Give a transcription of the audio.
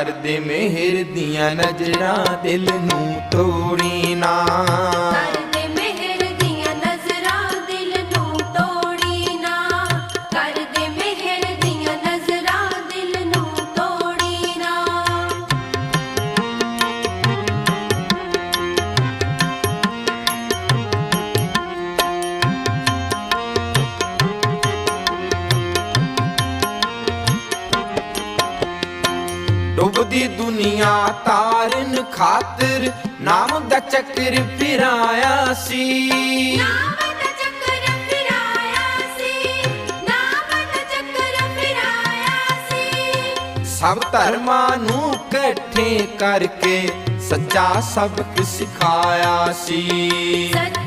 ਦੇ ਮਿਹਰ ਦੀਆਂ ਨਜ਼ਰਾਂ ਦਿਲ ਨੂੰ ਤੋੜੀ ਡੁੱਬਦੀ ਦੁਨੀਆ ਤਾਰਨ ਖਾਤਰ ਨਾਮ ਦਾ ਚੱਕਰ ਫਿਰਾਇਆ ਸੀ। ਨਾਮ ਦਾ ਚੱਕਰ ਫਿਰਾਇਆ ਸੀ ਨਾਮ ਦਾ ਚੱਕਰ ਫਿਰਾਇਆ ਸੀ। ਸਭ ਧਰਮਾਂ ਨੂੰ ਇਕੱਠੇ ਕਰਕੇ ਸੱਚਾ ਸਬਕ ਸਿਖਾਇਆ ਸੀ। ਸੱਚਾ